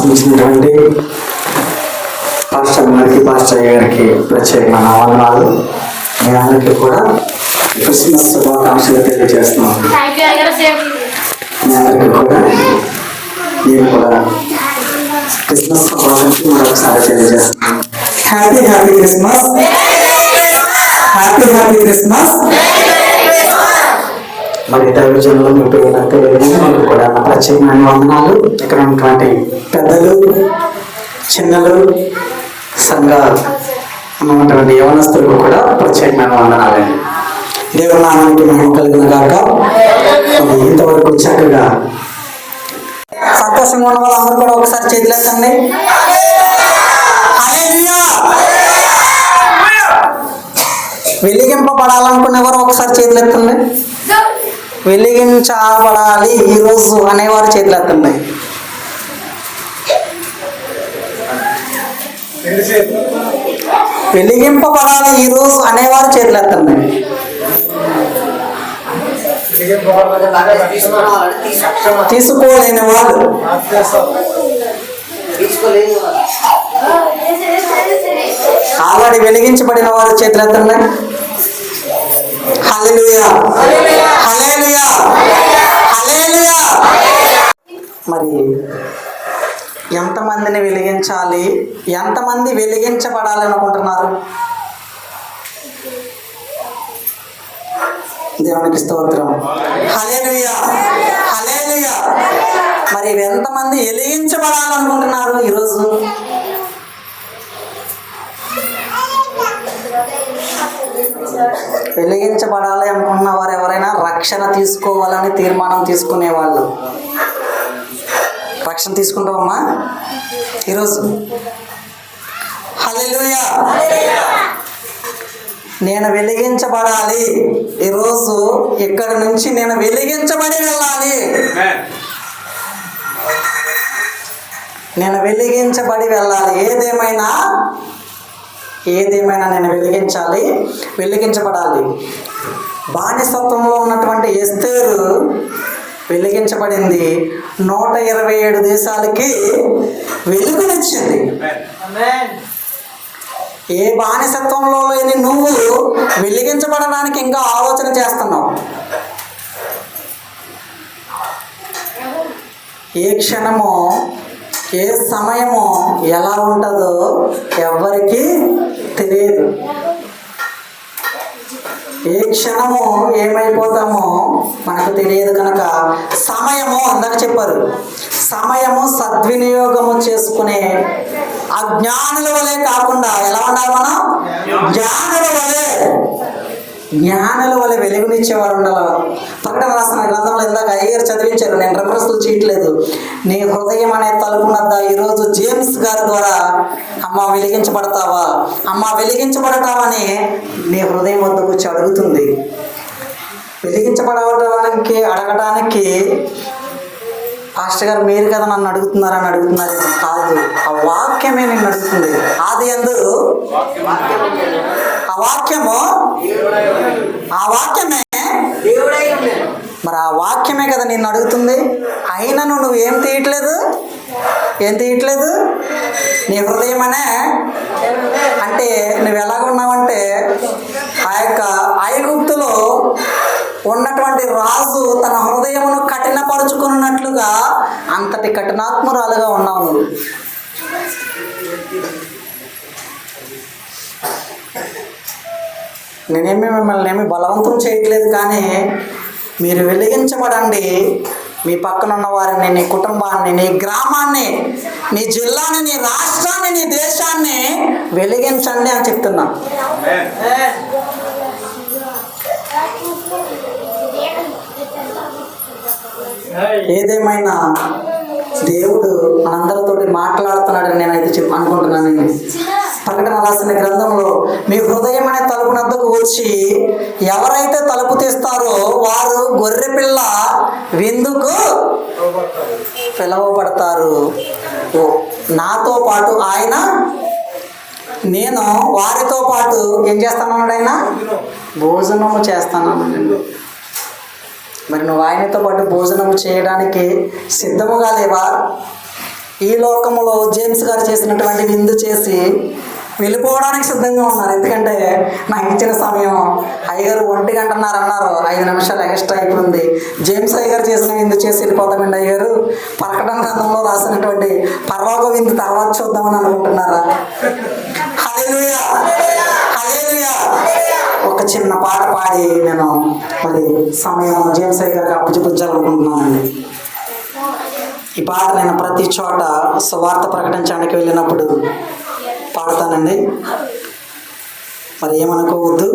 అవకాశం పాస్టర్ గారికి పాస్టర్ గారికి ప్రత్యేకమైన వందనాలు. మీ అందరికీ కూడా క్రిస్మస్ శుభాకాంక్షలు తెలియజేస్తున్నాను. మీ అందరికీ కూడా నేను కూడా క్రిస్మస్ శుభాకాంక్షలు మరొకసారి తెలియజేస్తున్నాను. Happy happy Christmas happy happy Christmas మరి దైవజనులు మీ పిల్లలంతా మీకు కూడా ప్రత్యేకమైన వందనాలు. ఇక్కడ ఉన్నటువంటి పెద్దలు చిన్నలు సంఘ ఉన్నటువంటి యవనస్తులకు కూడా ప్రత్యేకమైన వందనాలండి దేవుని నామానికి మహిమ కలిగిన గాక. ఇంతవరకు చక్కగా సంతోషంగా ఉన్న వాళ్ళందరూ కూడా ఒకసారి చేతులెత్తండి హల్లెలూయా! వెలిగింపబడాలనుకునేవారు ఒకసారి చేతులెత్తండి వెలిగించబడాలి ఈరోజు అనేవారు చేతులు ఎత్తున్నాయి వెలిగింపబడాలి ఈరోజు అనేవారు చేతులెత్తండి తీసుకోలేని వాళ్ళు ఆల్రెడీ వెలిగించబడిన వారు చేతులు ఎత్తున్నాయి హల్లెలూయా. మరి ఎంతమందిని వెలిగించాలి? ఎంతమంది వెలిగించబడాలి అనుకుంటున్నారు దేవునికి స్తోత్రం. మరి ఎంతమంది వెలిగించబడాలనుకుంటున్నారు ఈరోజు? వెలిగించబడాలి అనుకున్న వారు ఎవరైనా రక్షణ తీసుకోవాలని తీర్మానం తీసుకునే వాళ్ళు రక్షణ తీసుకుంటావమ్మా. ఈరోజు. హల్లెలూయా. నేను వెలిగించబడాలి. ఈరోజు ఇక్కడ నుంచి నేను వెలిగించబడి వెళ్ళాలి. నేను వెలిగించబడి వెళ్ళాలి. ఏదేమైనా ఏదేమైనా నేను వెలిగించాలి వెలిగించబడాలి. బానిసత్వంలో ఉన్నటువంటి ఎస్తేరు వెలిగించబడింది. నూట ఇరవై ఏడు దేశాలకి వెలుగునిచ్చింది ఏ బానిసత్వంలో లేని నువ్వు వెలిగించబడడానికి ఇంకా ఆలోచన చేస్తున్నావు? ఏ క్షణము ఏ సమయము ఎలా ఉంటుందో ఎవ్వరికీ తెలియదు. ఏ క్షణము ఏమైపోతామో మనకు తెలియదు కనుక సమయము అందరు చెప్పారు. సమయము సద్వినియోగము చేసుకునే అజ్ఞానుల వలె కాకుండా ఎలా ఉండాలి మనం? జ్ఞానుల వలె. జ్ఞానుల వల్ల వెలుగునిచ్చేవారు ఉండాలి. పక్కన రాసిన గ్రంథంలో ఇందాక అయ్యర్ చదివించారు నేను రెఫరెన్స్లు చేయట్లేదు. నీ హృదయం అనే తలుపునద్ద ఈరోజు జేమ్స్ గారి ద్వారా అమ్మ వెలిగించబడతావా? అమ్మ వెలిగించబడతావని నీ హృదయం వద్దకు వచ్చి అడుగుతుంది వెలిగించబడడానికి అడగడానికి పాస్టర్ గారు మీరు కదా నన్ను అడుగుతున్నారని అడుగుతున్నారు కాదు. ఆ వాక్యమే నిన్ను అడుగుతుంది. ఆది ఎందు? ఆ వాక్యము? ఆ వాక్యమే. మరి ఆ వాక్యమే కదా నిన్ను అడుగుతుంది. అయినను నువ్వు ఏం తీయట్లేదు? ఏం తీయట్లేదు? నీ హృదయం అనే అంటే నువ్వు ఎలాగున్నావంటే ఆ యొక్క ఐగుప్తులో ఉన్నటువంటి రాజు తన హృదయమును కఠినపరుచుకున్నట్లుగా అంతటి కఠినాత్మురాలుగా ఉన్నావు నువ్వు. నేనేమి మిమ్మల్ని ఏమి బలవంతం చేయట్లేదు కానీ మీరు వెలిగించబడండి. మీ పక్కన ఉన్న వారిని నీ కుటుంబాన్ని నీ గ్రామాన్ని నీ జిల్లాని నీ రాష్ట్రాన్ని నీ దేశాన్ని వెలిగించండి అని చెప్తున్నా. ఏదేమైనా దేవుడు మనందరితోటి మాట్లాడుతున్నాడని నేనైతే చెప్పి అనుకుంటున్నాను ప్రకటన రాసిన గ్రంథంలో మీ హృదయం అనే ఎవరైతే తలుపు తీస్తారో వారు గొర్రె పిల్ల విందుకు పిలవబడతారు. నాతో పాటు ఆయన నేను వారితో పాటు ఏం చేస్తానన్నాడు ఆయన? భోజనము చేస్తానన్నాడు మరి నువ్వు ఆయనతో పాటు భోజనము చేయడానికి సిద్ధముగా లేవా? ఈ లోకంలో జేమ్స్ గారు చేసినటువంటి విందు చేసి వెళ్ళిపోవడానికి సిద్ధంగా ఉన్నారు. ఎందుకంటే నాకు ఇచ్చిన సమయం అయ్యగారు ఒంటి గంటన్నారు అన్నారు. ఐదు నిమిషాలు ఎక్స్ట్రా అయిపోయింది. జేమ్స్ అయ్యగారు చేసిన విందు చేసి వెళ్ళిపోతామండి అయ్యగారు. ప్రకటన గ్రంథంలో రాసినటువంటి పరలోక విందు తర్వాత చూద్దామని అనుకుంటున్నారా? ఒక చిన్న పాట పాడి నేను మరి సమయం జేమ్స్ అయ్యగారికి అప్పచెప్పించాలనుకుంటున్నానండి ఈ పాట నేను ప్రతి చోట సువార్త ప్రకటించడానికి వెళ్ళినప్పుడు పాడతానండి మరి ఏమనుకోవద్దు.